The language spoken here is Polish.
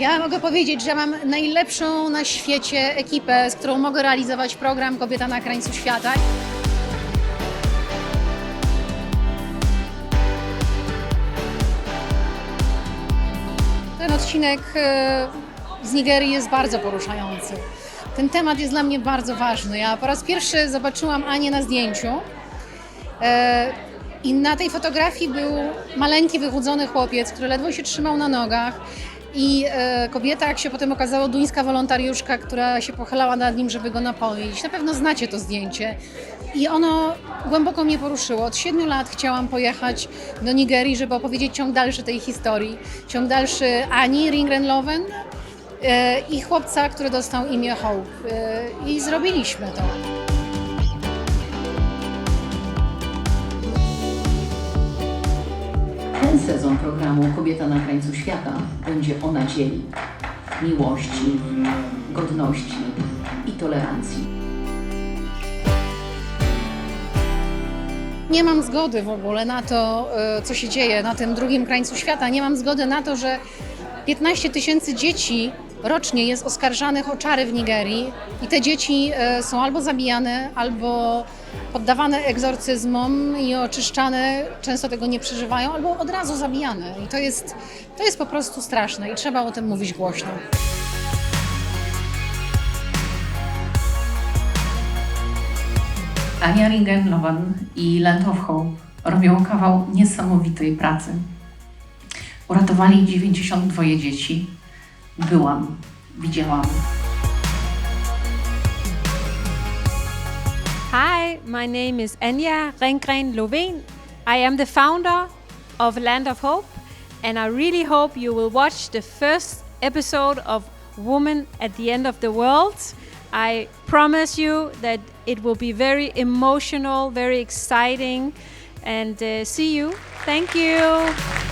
Ja mogę powiedzieć, że mam najlepszą na świecie ekipę, z którą mogę realizować program Kobieta na krańcu świata. Ten odcinek e, z Nigerii jest bardzo poruszający. Ten temat jest dla mnie bardzo ważny. Ja po raz pierwszy zobaczyłam Anię na zdjęciu. E, I na tej fotografii był maleńki, wychudzony chłopiec, który ledwo się trzymał na nogach. I e, kobieta, jak się potem okazało, duńska wolontariuszka, która się pochylała nad nim, żeby go napoić. Na pewno znacie to zdjęcie. I ono głęboko mnie poruszyło. Od siedmiu lat chciałam pojechać do Nigerii, żeby opowiedzieć ciąg dalszy tej historii. Ciąg dalszy Ani Ringrenloven e, i chłopca, który dostał imię Hope. E, I zrobiliśmy to. Ten sezon programu Kobieta na krańcu świata będzie o nadziei, miłości, godności i tolerancji. Nie mam zgody w ogóle na to, e, co się dzieje na tym drugim krańcu świata. Nie mam zgody na to, że 15 tysięcy dzieci rocznie jest oskarżanych o czary w Nigerii i te dzieci e, są albo zabijane, albo poddawane egzorcyzmom i oczyszczane, często tego nie przeżywają, albo od razu zabijane. I to jest, to jest po prostu straszne i trzeba o tym mówić głośno. Ania Ringenloven i Land of Hope robią kawał niesamowitej pracy. Uratowali 92 dzieci. Byłam, widziałam. Hi, my name is Anya Rengren Lovén. I am the founder of Land of Hope, and I really hope you will watch the first episode of Woman at the End of the World. I promise you that it will be very emotional, very exciting, and uh, see you. Thank you.